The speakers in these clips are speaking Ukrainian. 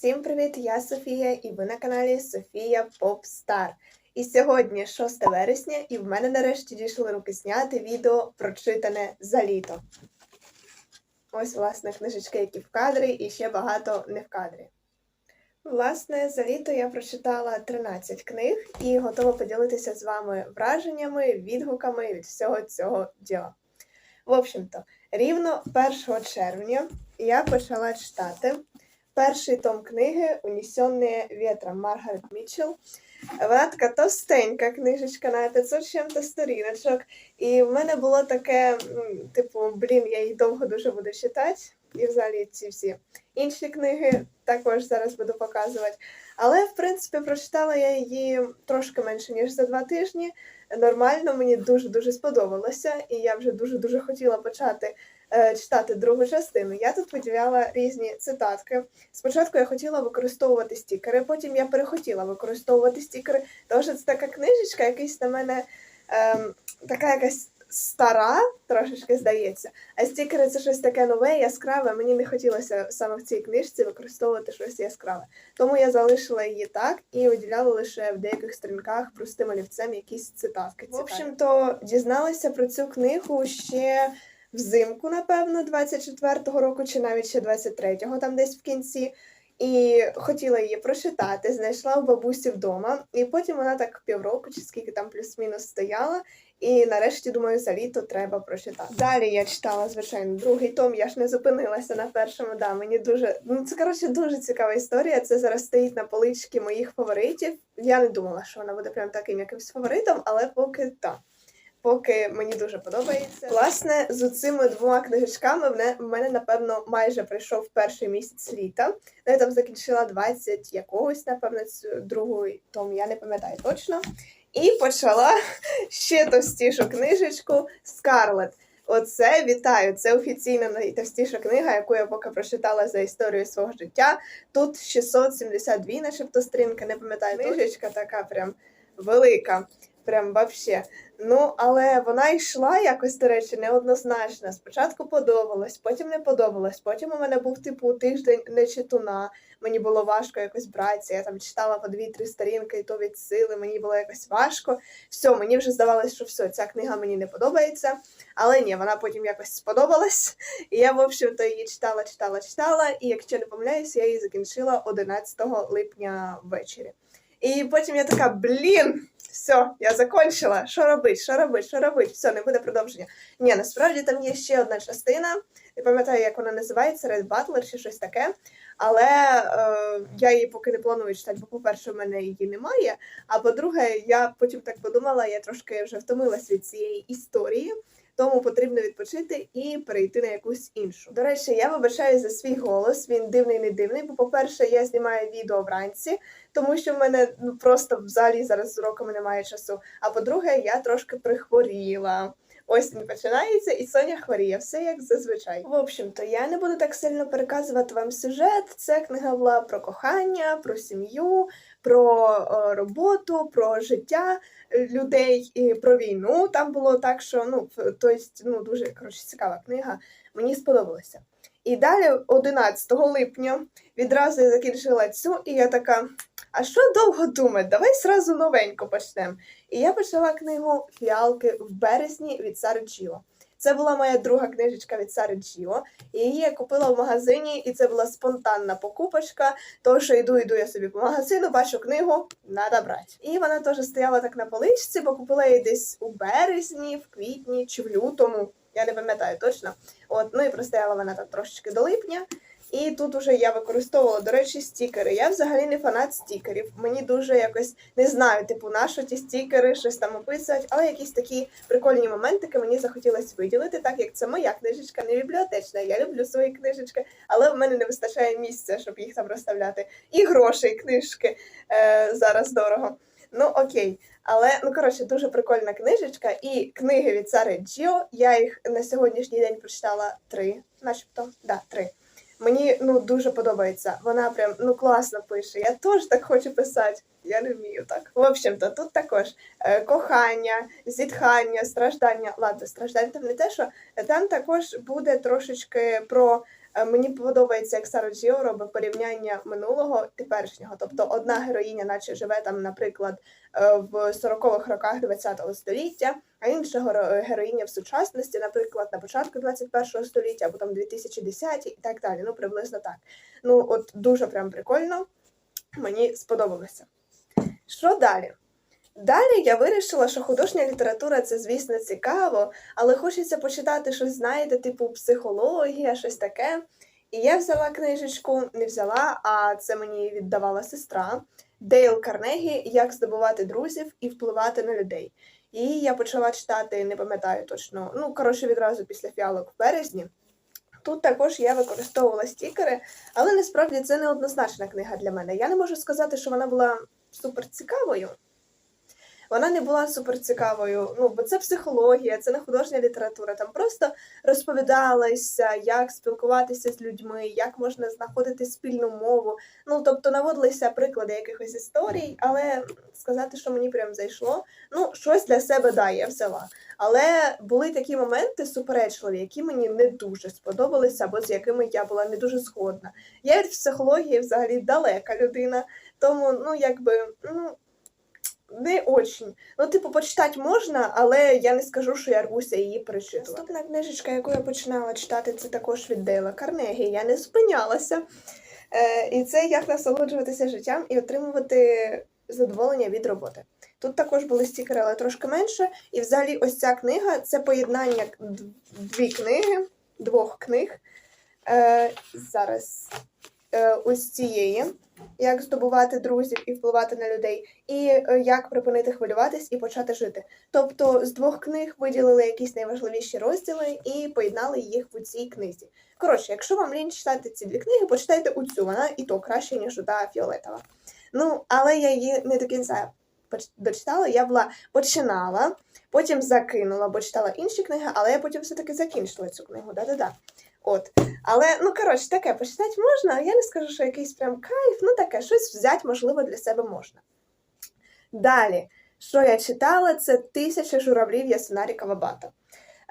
Всім привіт! Я Софія, і ви на каналі Софія Попстар. І сьогодні 6 вересня, і в мене нарешті дійшли руки зняти відео прочитане за літо. Ось, власне, книжечки, які в кадрі, і ще багато не в кадрі. Власне, за літо я прочитала 13 книг і готова поділитися з вами враженнями, відгуками від всього цього діла. В общем-то, рівно 1 червня я почала читати перший том книги Унесенные ветром Маргарет Мітчелл. Вона така товстенька книжечка на 500 з чим-то сторіночок. І в мене було таке, типу, блін, я її довго дуже буду читати. І взагалі ці всі інші книги також зараз буду показувати. Але, в принципі, прочитала я її трошки менше, ніж за два тижні. Нормально, мені дуже-дуже сподобалося, і я вже дуже-дуже хотіла почати читати другу частину. Я тут виділяла різні цитатки. Спочатку я хотіла використовувати стікери, потім я перехотіла використовувати стікери, тому що це така книжечка, якась на мене ем, така якась стара, трошечки здається. А стікери це щось таке нове, яскраве. Мені не хотілося саме в цій книжці використовувати щось яскраве. Тому я залишила її так і виділяла лише в деяких сторінках простим олівцем якісь цитатки. В общем-то, дізналася про цю книгу ще взимку, напевно, 24-го року, чи навіть ще 23-го, там десь в кінці. І хотіла її прочитати, знайшла у бабусі вдома, і потім вона так півроку, чи скільки там плюс-мінус стояла. І нарешті, думаю, за літо треба прочитати. Далі я читала, звичайно, другий том. Я ж не зупинилася на першому. Да, мені дуже ну це коротше дуже цікава історія. Це зараз стоїть на поличці моїх фаворитів. Я не думала, що вона буде прям таким якимсь фаворитом, але поки так. Поки мені дуже подобається. Власне, з цими двома книжечками в мене, напевно, майже прийшов перший місяць літа. Я там закінчила 20 якогось, напевно, другий том, я не пам'ятаю точно. І почала ще товстішу книжечку Скарлет. Оце вітаю! Це офіційна найтовстіша книга, яку я поки прочитала за історію свого життя. Тут 672, начебто сторінки, не пам'ятаю. Книжечка така прям велика. Прям вообще. Ну, але вона йшла якось, до речі, неоднозначно. Спочатку подобалось, потім не подобалось. Потім у мене був типу тиждень нечитуна. Мені було важко якось братися. Я там читала по дві-три сторінки, і то від сили, мені було якось важко. Все, мені вже здавалось, що все, ця книга мені не подобається. Але ні, вона потім якось сподобалась. І я, в общем-то, її читала, читала, читала. І якщо не помиляюсь, я її закінчила 11 липня ввечері. І потім я така, блін, все, я закончила. Що робить? Що робить? Що робить? Все, не буде продовження. Ні, насправді там є ще одна частина. Не пам'ятаю, як вона називається, Red Butler чи щось таке. Але е, я її поки не планую читати, бо, по-перше, в мене її немає. А по-друге, я потім так подумала, я трошки вже втомилась від цієї історії. Тому потрібно відпочити і перейти на якусь іншу. До речі, я вибачаю за свій голос. Він дивний, не дивний. Бо, по-перше, я знімаю відео вранці, тому що в мене ну просто взагалі зараз з уроками немає часу. А по-друге, я трошки прихворіла. Осінь починається, і Соня хворіє, все як зазвичай. В общем-то, я не буду так сильно переказувати вам сюжет. Це книга була про кохання, про сім'ю, про е, роботу, про життя людей і про війну. Там було так, що ну, то есть, ну дуже коротше, цікава книга. Мені сподобалося. І далі, 11 липня, відразу я закінчила цю, і я така. А що довго думати? Давай сразу новенько почнемо. І я почала книгу Фіалки в березні від Сари Джіо. Це була моя друга книжечка від Сари Джіо. Її я купила в магазині, і це була спонтанна покупочка. Що йду, йду я собі по магазину, бачу книгу, треба брати. І вона теж стояла так на поличці, бо купила її десь у березні, в квітні чи в лютому. Я не пам'ятаю точно. От, ну і простояла вона так трошечки до липня. І тут уже я використовувала, до речі, стікери. Я взагалі не фанат стікерів. Мені дуже якось не знаю, типу, на що ті стікери, щось там описувати, але якісь такі прикольні моментики мені захотілося виділити, так як це моя книжечка, не бібліотечна. Я люблю свої книжечки, але в мене не вистачає місця, щоб їх там розставляти. І грошей книжки е, зараз дорого. Ну окей. Але ну коротше, дуже прикольна книжечка. І книги від Сари Джіо. Я їх на сьогоднішній день прочитала три, начебто. Да, три. Мені ну дуже подобається. Вона прям ну класно пише. Я теж так хочу писати. Я не вмію так. В общем-то, тут також е, кохання, зітхання, страждання. Ладно, страждання там не те, що там також буде трошечки про Мені подобається, як Сара Джіо робить порівняння минулого теперішнього. Тобто одна героїня, наче живе там, наприклад, е, в 40-х роках ХХ століття, а інша героїня в сучасності, наприклад, на початку 21-го століття або там 2010 і так далі. Ну, приблизно так. Ну, от дуже прям прикольно. Мені сподобалося. Що далі? Далі я вирішила, що художня література це, звісно, цікаво, але хочеться почитати щось, знаєте, типу психологія, щось таке. І я взяла книжечку, не взяла, а це мені віддавала сестра Дейл Карнегі Як здобувати друзів і впливати на людей. І я почала читати, не пам'ятаю точно, ну, коротше, відразу після фіалок в березні. Тут також я використовувала стікери, але насправді це не однозначна книга для мене. Я не можу сказати, що вона була супер цікавою. Вона не була супер цікавою, ну бо це психологія, це не художня література. Там просто розповідалося, як спілкуватися з людьми, як можна знаходити спільну мову. Ну тобто наводилися приклади якихось історій, але сказати, що мені прям зайшло, ну щось для себе да, я взяла. Але були такі моменти суперечливі, які мені не дуже сподобалися, або з якими я була не дуже згодна. Я від психології взагалі далека людина, тому ну якби ну. Не очень. Ну, типу, почитати можна, але я не скажу, що я рвуся її перечитувати. Наступна книжечка, яку я починала читати, це також від Дейла Карнегі. Я не зупинялася. Е, і це як насолоджуватися життям і отримувати задоволення від роботи. Тут також були стікери, але трошки менше. І взагалі, ось ця книга це поєднання дві книги, двох книг. Е, зараз е, ось цієї. Як здобувати друзів і впливати на людей, і е, як припинити хвилюватись і почати жити. Тобто з двох книг виділили якісь найважливіші розділи і поєднали їх в цій книзі. Коротше, якщо вам лінь читати ці дві книги, почитайте у цю, вона і то краще, ніж та фіолетова. Ну, але я її не до кінця дочитала. Я була починала, потім закинула, бо читала інші книги, але я потім все-таки закінчила цю книгу. Да-да-да. От. Але, ну коротше, таке почитати можна, я не скажу, що якийсь прям кайф, ну таке, щось взяти, можливо, для себе можна. Далі, що я читала, це Тисяча журавлів Ясунарі Кавабата.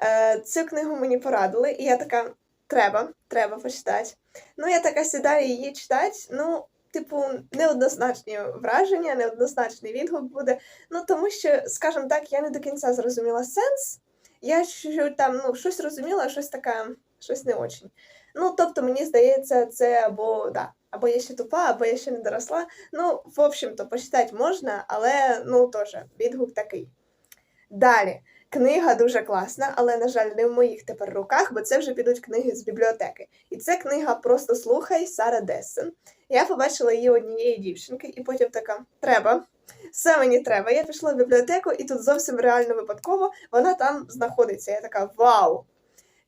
Е, цю книгу мені порадили, і я така, треба, треба почитати. Ну, я така сідаю її читати, ну, типу, неоднозначні враження, неоднозначний відгук буде. Ну, тому що, скажімо так, я не до кінця зрозуміла сенс. Я що там ну, щось розуміла, щось таке, щось не очень. Ну, тобто, мені здається, це або да, або я ще тупа, або я ще не доросла. Ну, в общем-то, почитати можна, але ну теж відгук такий. Далі. Книга дуже класна, але, на жаль, не в моїх тепер руках, бо це вже підуть книги з бібліотеки. І це книга Просто слухай Сара Дессен. Я побачила її однієї дівчинки, і потім така: треба. Все мені треба. Я пішла в бібліотеку, і тут зовсім реально випадково вона там знаходиться. Я така вау!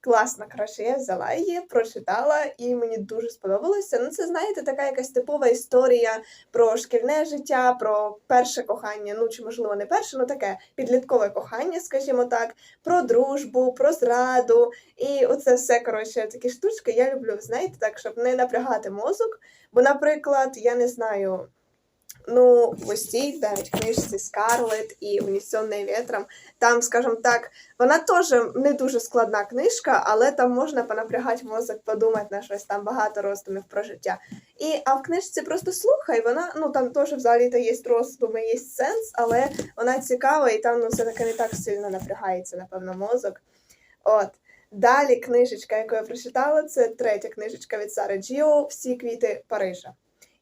Класно, коротше, я взяла її, прочитала, і мені дуже сподобалося. Ну, це, знаєте, така якась типова історія про шкільне життя, про перше кохання, ну чи можливо не перше, ну таке підліткове кохання, скажімо так, про дружбу, про зраду. І оце все, коротше, такі штучки я люблю, знаєте, так, щоб не напрягати мозок. Бо, наприклад, я не знаю. Ну, в ось цій книжці Скарлет і Унісенний вітром. Там, скажімо так, вона теж не дуже складна книжка, але там можна понапрягати мозок, подумати на щось, там багато роздумів про життя. І, а в книжці просто слухай, вона, ну там теж взагалі-то є роздуми, є сенс, але вона цікава і там ну, все-таки не так сильно напрягається, напевно, мозок. От. Далі книжечка, яку я прочитала, це третя книжечка від Сари Джіо Всі квіти Парижа.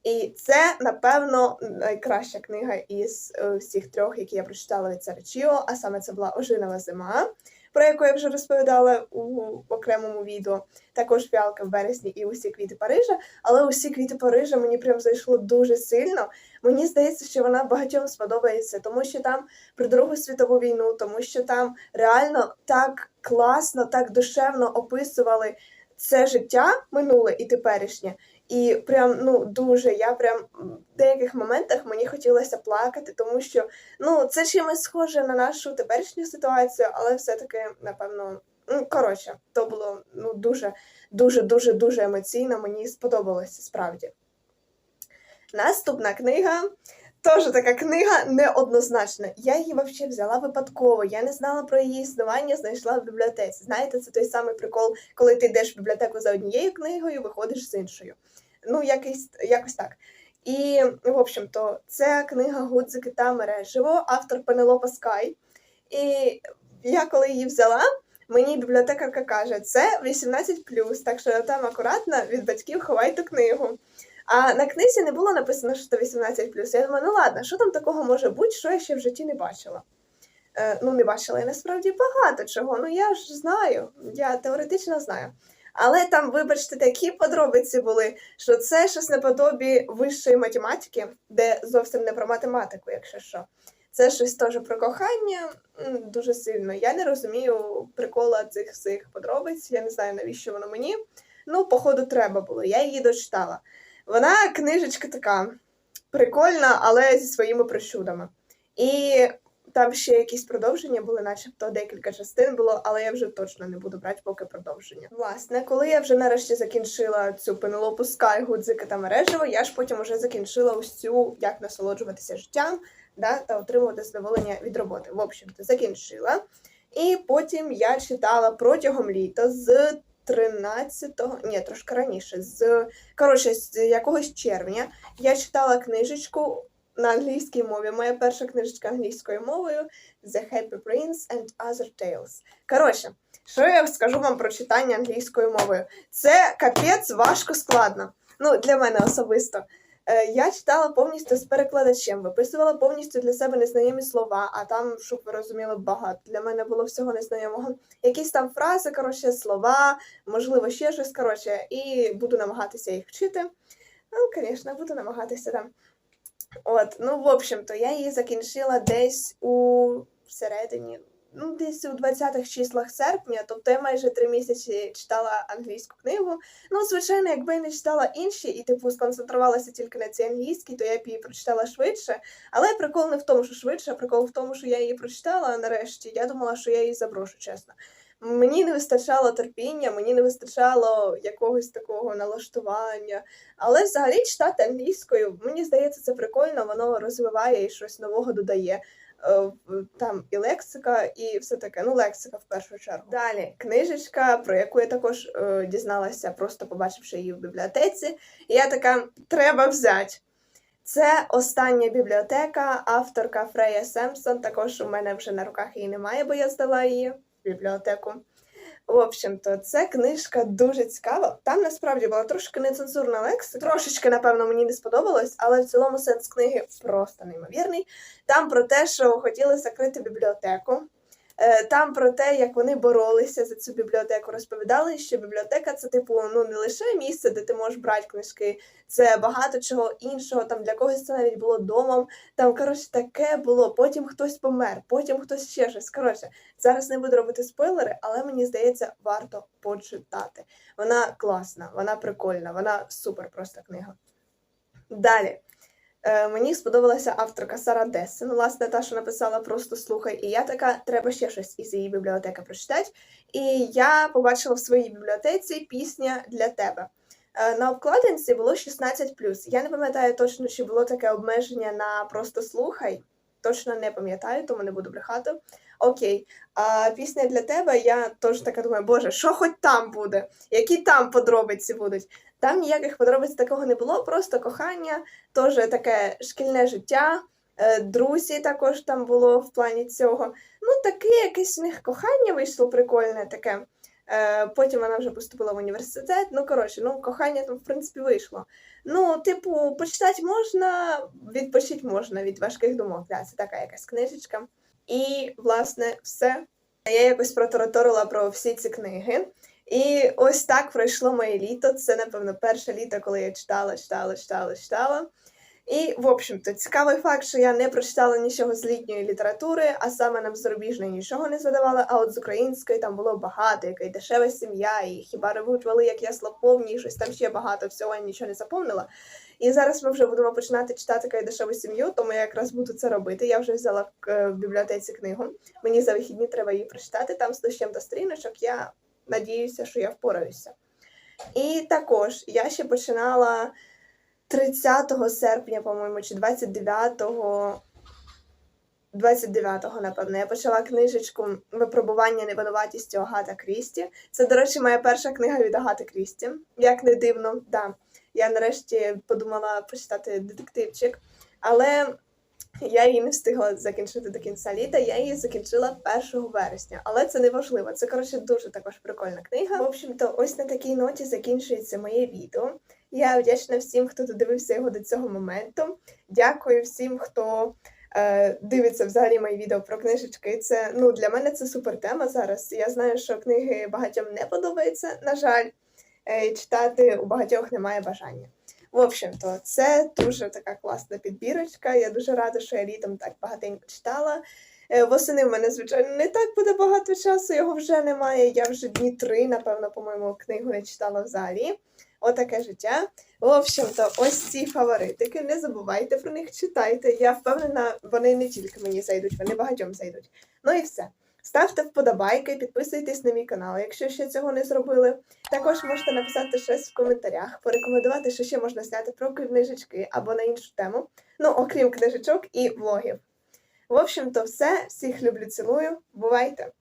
І це, напевно, найкраща книга із е, всіх трьох, які я прочитала від Сари Чіо, а саме це була Ожинова зима, про яку я вже розповідала у окремому відео. Також фіалка в березні і усі квіти Парижа. Але усі квіти Парижа мені прям зайшло дуже сильно. Мені здається, що вона багатьом сподобається, тому що там про Другу світову війну, тому що там реально так класно, так душевно описували це життя минуле і теперішнє. І прям ну дуже я прям в деяких моментах мені хотілося плакати, тому що ну це чимось схоже на нашу теперішню ситуацію, але все-таки, напевно, ну коротше, то було ну дуже, дуже, дуже, дуже емоційно. Мені сподобалося справді. Наступна книга Теж така книга неоднозначна. Я її взагалі взяла випадково. Я не знала про її існування, знайшла в бібліотеці. Знаєте, це той самий прикол, коли ти йдеш в бібліотеку за однією книгою, виходиш з іншою. Ну, якось, якось так. І, в общем-то, це книга Гудзики та мереживо, автор Пенелопа Скай. І я коли її взяла, мені бібліотекарка каже, це 18+, так що там акуратно від батьків ховайте книгу. А на книзі не було написано, що це 18+. Я думаю, ну ладно, що там такого може бути, що я ще в житті не бачила. Е, ну, не бачила я насправді багато чого. Ну я ж знаю, я теоретично знаю. Але там, вибачте, такі подробиці були, що це щось наподобі вищої математики, де зовсім не про математику, якщо що. Це щось теж про кохання дуже сильно. Я не розумію прикола цих всіх подробиць. Я не знаю, навіщо воно мені. Ну, походу, треба було. Я її дочитала. Вона книжечка така прикольна, але зі своїми прищудами. І там ще якісь продовження були, начебто декілька частин було, але я вже точно не буду брати поки продовження. Власне, коли я вже нарешті закінчила цю пенелопу Скай, та мережево, я ж потім вже закінчила ось цю як насолоджуватися життям да, та отримувати задоволення від роботи. В общем-то, закінчила. І потім я читала протягом літа з 13-го, ні, трошки раніше, з коротше, з якогось червня я читала книжечку на англійській мові. Моя перша книжечка англійською мовою The Happy Prince and Other Tales. Коротше, що я скажу вам про читання англійською мовою? Це капець важко складно. Ну, для мене особисто. Е, Я читала повністю з перекладачем, виписувала повністю для себе незнайомі слова, а там, щоб ви розуміли, багато. Для мене було всього незнайомого. Якісь там фрази, коротше, слова, можливо, ще щось, коротше, і буду намагатися їх вчити. Ну, звісно, буду намагатися там. От, ну, в общем-то, я її закінчила десь у середині, ну, десь у 20-х числах серпня, тобто я майже три місяці читала англійську книгу. Ну, звичайно, якби я не читала інші і, типу, сконцентрувалася тільки на цій англійській, то я б її прочитала швидше. Але прикол не в тому, що швидше, а прикол в тому, що я її прочитала нарешті. Я думала, що я її заброшу, чесно. Мені не вистачало терпіння, мені не вистачало якогось такого налаштування. Але взагалі читати англійською, мені здається, це прикольно, воно розвиває і щось нового додає. Е, Там і лексика, і все таке. Ну, лексика в першу чергу. Далі книжечка, про яку я також е, дізналася, просто побачивши її в бібліотеці. І я така, треба взяти. Це остання бібліотека, авторка Фрея Семпсон. Також у мене вже на руках її немає, бо я здала її в бібліотеку. В общем-то, це книжка дуже цікава. Там насправді була трошки нецензурна лексика. Трошечки, напевно, мені не сподобалось, але в цілому сенс книги просто неймовірний. Там про те, що хотіли закрити бібліотеку. Е, Там про те, як вони боролися за цю бібліотеку, розповідали, що бібліотека це, типу, ну не лише місце, де ти можеш брати книжки, це багато чого іншого. Там для когось це навіть було домом. Там, коротше, таке було. Потім хтось помер, потім хтось ще щось. Коротше, зараз не буду робити спойлери, але мені здається, варто почитати. Вона класна, вона прикольна, вона супер просто книга. Далі. Е, мені сподобалася авторка Сара Дессен, власне, та, що написала Просто слухай. І я така, треба ще щось із її бібліотеки прочитати. І я побачила в своїй бібліотеці пісня для тебе. Е, На обкладинці було 16 Я не пам'ятаю точно, чи було таке обмеження на просто слухай. Точно не пам'ятаю, тому не буду брехати. Окей. А пісня для тебе, я теж така думаю, боже, що хоч там буде? Які там подробиці будуть? Там ніяких подробиць такого не було, просто кохання, теж таке шкільне життя, е, друзі також там було в плані цього. Ну, таке якесь у них кохання вийшло прикольне таке. Е, Потім вона вже поступила в університет. Ну, коротше, ну, кохання там, в принципі, вийшло. Ну, типу, почитати можна, відпочити можна від важких думок. Да, це така якась книжечка. І, власне, все. Я якось протараторила про всі ці книги. І ось так пройшло моє літо. Це, напевно, перше літо, коли я читала, читала, читала, читала. І, в общем-то, цікавий факт, що я не прочитала нічого з літньої літератури, а саме нам зарубіжної нічого не задавала, а от з української там було багато, яка й дешева сім'я, і хіба ревуть вали, як я слаповні, і щось там ще багато всього, я нічого не запомнила. І зараз ми вже будемо починати читати «Кай дешеву сім'ю, тому я якраз буду це робити. Я вже взяла е, в бібліотеці книгу. Мені за вихідні треба її прочитати. Там з дощем та сторіночок. Я надіюся, що я впораюся. І також я ще починала 30 серпня, по-моєму, чи 29-го. 29-го, напевно, я почала книжечку Випробування невинуватістю Агата Крісті. Це, до речі, моя перша книга від Агати Крісті. Як не дивно, да. Я нарешті подумала почитати детективчик, але я її не встигла закінчити до кінця літа. Я її закінчила 1 вересня, але це не важливо. Це коротше дуже також прикольна книга. В общем-то, ось на такій ноті закінчується моє відео. Я вдячна всім, хто додивився його до цього моменту. Дякую всім, хто е, дивиться взагалі мої відео про книжечки. Це ну для мене це супер тема зараз. Я знаю, що книги багатьом не подобаються. На жаль, читати у багатьох немає бажання. В общем-то, це дуже така класна підбірочка. Я дуже рада, що я літом так багатенько читала. Е, Восени в мене, звичайно, не так буде багато часу, його вже немає. Я вже дні три, напевно, по-моєму, книгу не читала взагалі. Отаке життя. В общем-то, ось ці фаворитики. Не забувайте про них, читайте. Я впевнена, вони не тільки мені зайдуть, вони багатьом зайдуть. Ну і все. Ставте вподобайки, підписуйтесь на мій канал, якщо ще цього не зробили. Також можете написати щось в коментарях, порекомендувати, що ще можна зняти про книжечки або на іншу тему. Ну, окрім книжечок і влогів. В общем-то, все. Всіх люблю, цілую. Бувайте!